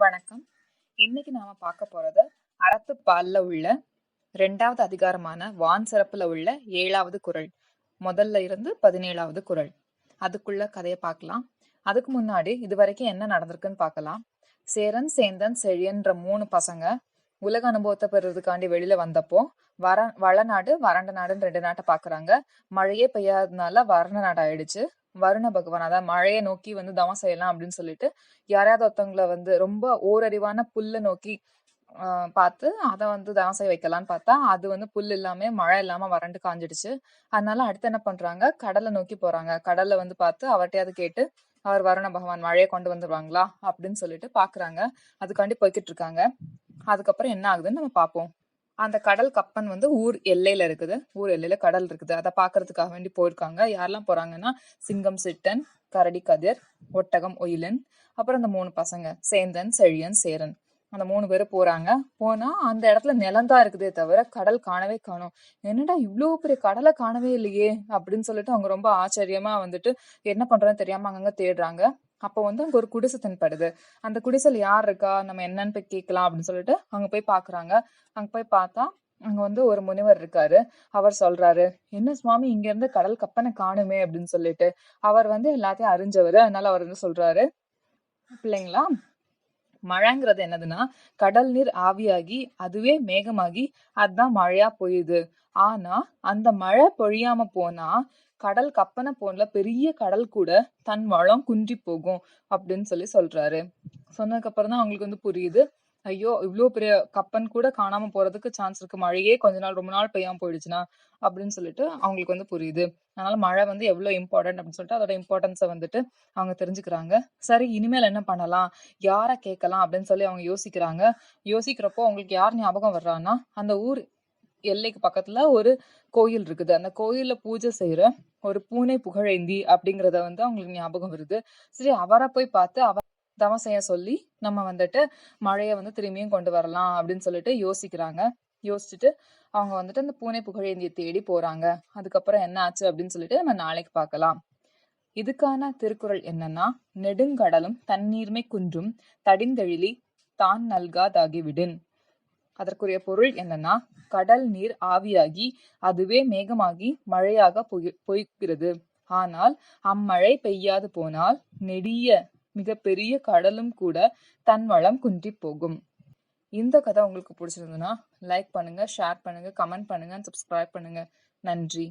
வணக்கம். இன்னைக்கு நாம பார்க்க போறது அறத்துப்பால்ல உள்ள ரெண்டாவது அதிகாரமான வான் சிறப்புல உள்ள ஏழாவது குறள் முதல்ல இருந்து பதினேழாவது குறள் அதுக்குள்ள கதையை பார்க்கலாம். அதுக்கு முன்னாடி இது வரைக்கும் என்ன நடந்திருக்குன்னு பார்க்கலாம். சேரன் சேந்தன் செழியன்ற மூணு பசங்க உலக அனுபவத்தை பெறுறதுக்காண்டி வெளியில வந்தப்போ வர வளநாடு வறண்ட நாடுன்னு ரெண்டு நாட்டை பாக்குறாங்க மழையே பெய்யாததுனால வறண்ட நாடு ஆயிடுச்சு வருண பகவான் அதாவது மழையை நோக்கி வந்து தவம் செய்யலாம் அப்படின்னு சொல்லிட்டு யாரையாவது ஒருத்தவங்கள வந்து ரொம்ப ஓரறிவான புல்லை நோக்கி பார்த்து அதை வந்து தவம் செய்ய வைக்கலான்னு பார்த்தா அது வந்து புல் இல்லாம மழை இல்லாம வறண்டு காஞ்சிடுச்சு. அதனால அடுத்து என்ன பண்றாங்க? கடலை நோக்கி போறாங்க. கடல்ல வந்து பார்த்து அவர்கிட்டயாவது கேட்டு அவர் வருண பகவான் மழையை கொண்டு வந்துருவாங்களா? அப்படின்னு சொல்லிட்டு பாக்குறாங்க. அதுக்காண்டி போய்கிட்டு இருக்காங்க. அதுக்கப்புறம் என்ன ஆகுதுன்னு நம்ம பார்ப்போம். அந்த கடல் கப்பன் வந்து ஊர் எல்லையில இருக்குது. ஊர் எல்லையில கடல் இருக்குது. அதை பாக்குறதுக்காக வேண்டி போயிருக்காங்க. யாரெல்லாம் போறாங்கன்னா சிங்கம் சிட்டன் கரடி கதிர் ஒட்டகம் ஒயிலன் அப்புறம் அந்த மூணு பசங்க சேந்தன் செழியன் சேரன். அந்த மூணு பேரும் போறாங்க. போனா அந்த இடத்துல நிலம்தான் இருக்குதே தவிர கடல் காணவே காணும். என்னடா இவ்வளோ பெரிய கடலை காணவே இல்லையே அப்படின்னு சொல்லிட்டு அவங்க ரொம்ப ஆச்சரியமா வந்துட்டு என்ன பண்றதுன்னு தெரியாம அங்கங்க தேடுறாங்க. அப்போ வந்து அங்கே ஒரு குடிசை தென்படுது. அந்த குடிசையில் யார் இருக்கா? நம்ம என்னன்னு போய் கேட்கலாம் அப்படின்னு சொல்லிட்டு அங்கே போய் பார்க்குறாங்க அங்கே போய் பார்த்தா அங்க வந்து ஒரு முனிவர் இருக்காரு. அவர் சொல்றாரு என்ன சுவாமி இங்க இருந்து கடல் கப்பனை காணுமே அப்படின்னு சொல்லிட்டு. அவர் வந்து எல்லாத்தையும் அறிஞ்சவர். அதனால அவர் வந்து சொல்றாரு பிள்ளைங்களா மழைங்கிறது என்னதுன்னா கடல் நீர் ஆவியாகி அதுவே மேகமாகி அதுதான் மழையா போயுது ஆனா அந்த மழை பொழியாம போனா கடல் கப்பனை போன பெரிய கடல் கூட தன் வளம் குன்றி போகும் அப்படின்னு சொல்லி சொல்றாரு. சொன்னதுக்கு அப்புறம் தான் அவங்களுக்கு வந்து புரியுது. ஐயோ இவ்வளோ பெரிய கப்பன் கூட காணாம போறதுக்கு சான்ஸ் இருக்கு. மழையே கொஞ்ச நாள் ரொம்ப நாள் பெய்யாம போயிடுச்சுன்னா அப்படின்னு சொல்லிட்டு அவங்களுக்கு வந்து புரியுது. அதனால மழை வந்து எவ்வளவு இம்பார்ட்டன்ட் அப்படின்னு சொல்லிட்டு அதோட இம்பார்ட்டன்ஸை வந்துட்டு அவங்க தெரிஞ்சுக்கிறாங்க. சரி இனிமேல் என்ன பண்ணலாம்? யார கேட்கலாம் அப்படின்னு சொல்லி அவங்க யோசிக்கிறாங்க. யோசிக்கிறப்போ அவங்களுக்கு யார் ஞாபகம் வர்றான்னா அந்த ஊர் எல்லைக்கு பக்கத்துல ஒரு கோயில் இருக்குது. அந்த கோயில்ல பூஜை செய்யற ஒரு பூனை புகழேந்தி அப்படிங்கறத வந்து அவங்களுக்கு ஞாபகம் வருது. சரி அவரை போய் பார்த்து அவ தவம் செய்ய சொல்லி நம்ம வந்துட்டு மழையை வந்து திரும்பியும் கொண்டு வரலாம் அப்படின்னு சொல்லிட்டு யோசிக்கிறாங்க. யோசிச்சுட்டு அவங்க வந்துட்டு அந்த பூனை புகழேந்தியை தேடி போறாங்க. அதுக்கப்புறம் என்ன ஆச்சு அப்படின்னு சொல்லிட்டு நம்ம நாளைக்கு பார்க்கலாம். இதுக்கான திருக்குறள் என்னன்னா நெடுங்கடலும் தண்ணீர்மை குன்றும் தடிந்தெழிலி தான் நல்காதாகிவிடின் அதற்குரிய பொருள் என்னன்னா கடல் நீர் ஆவியாகி அதுவே மேகமாகி மழையாக பொய் பொய்க்கிறது. ஆனால் அம்மழை பெய்யாது போனால் நெடிய மிகப்பெரிய கடலும் கூட தன் வளம் குன்றி போகும். இந்த கதை உங்களுக்கு பிடிச்சிருந்ததுன்னா லைக் பண்ணுங்க ஷேர் பண்ணுங்க கமெண்ட் பண்ணுங்க சப்ஸ்கிரைப் பண்ணுங்க. நன்றி.